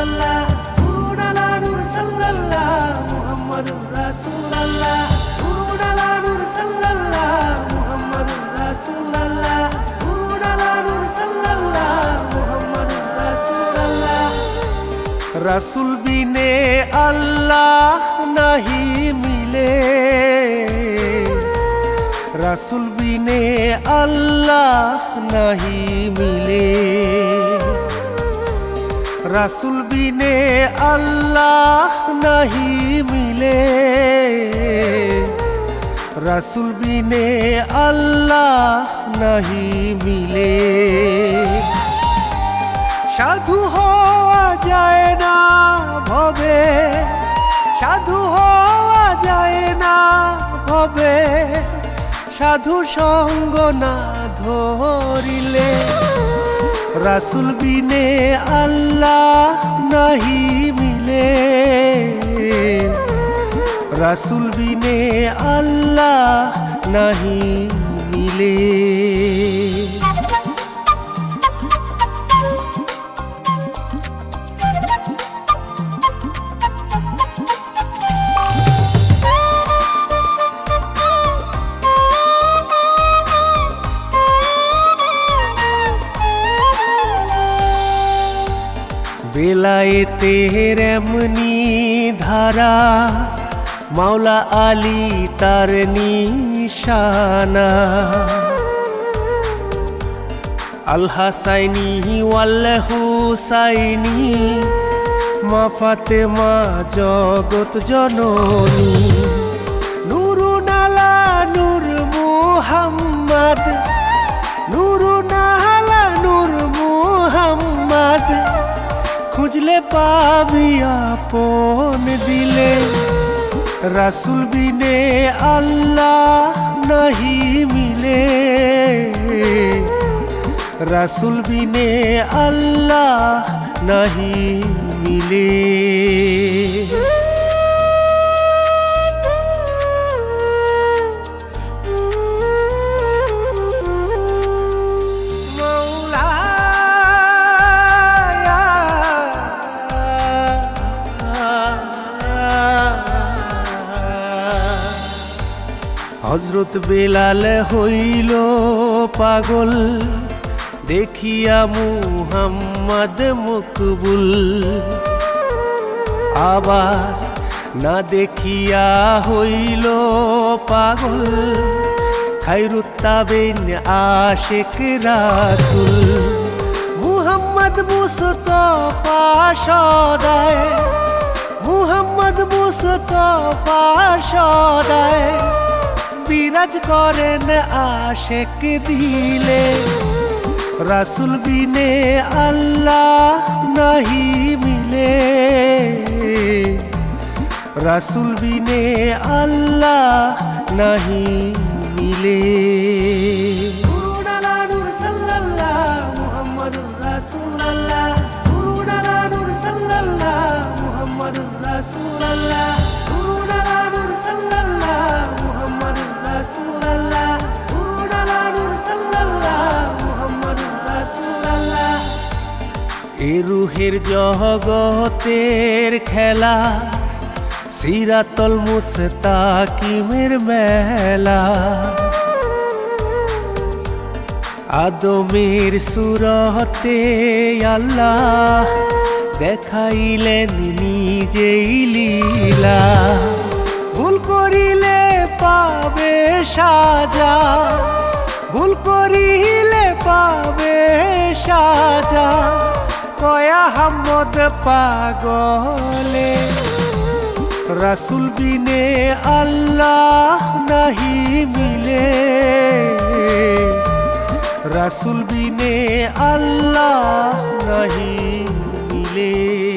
রাসূলুল্লাহ নূরুন আলা নূর সাল্লাল্লাহ মুহাম্মাদুর রাসূলুল্লাহ নূরুন নূর বিনে আল্লাহ নাহি মিলে রসুল বিনে আল্লাহ নাহি মিলে রসুল বিনে আল্লাহ নাহি মিলে। রসুল বিনে আল্লাহ নাহি মিলে। সাধু হওয়া যায় না ভবে। সাধু হওয়া যায় না ভবে। সাধু সঙ্গ না ধরিলে। রাসুল বিনে আল্লাহ নাহি মিলে। রাসুল বিনে আল্লাহ নাহি মিলে। বেলায়েতের এমনি ধারা, মাওলা আলী তার নিশানা। আল হাসাইনি, ওয়াল হুসাইনি, মা ফাতেমা জগৎ জননী। নুরু নালা নূর মুহাম্মদ পাবি আপন দিলে। রাসুল বিনে আল্লাহ নাহি মিলে। রাসুল বিনে আল্লাহ নাহি মিলে। হজরত বেলাল হইল পাগল, দেখিয়া মুহাম্মদ মকবুল। আবার না দেখিয়া হইল পাগল খাইরুত্তাবেন আশেক রাসুল। মুহাম্মদ মুস্তফা সদায় মুহাম্মদ মুস্তফা সদায় বিরাজ করেন আশেক দিলে। রাসুল বিনে আল্লাহ নাহি মিলে। রাসুল বিনে আল্লাহ নাহি মিলে। এ রুহের জগতের খেলা, সিরাতল মুস্তাকিমের মেলা। আদমের সুরতে আল্লাহ দেখাইলেন নিজেই লীলা। ভুল করিলে পাবে সাজা। হামদ পাগলে রাসুল বিনে আল্লাহ নাহি মিলে রাসুল বিনে আল্লাহ নাহি মিলে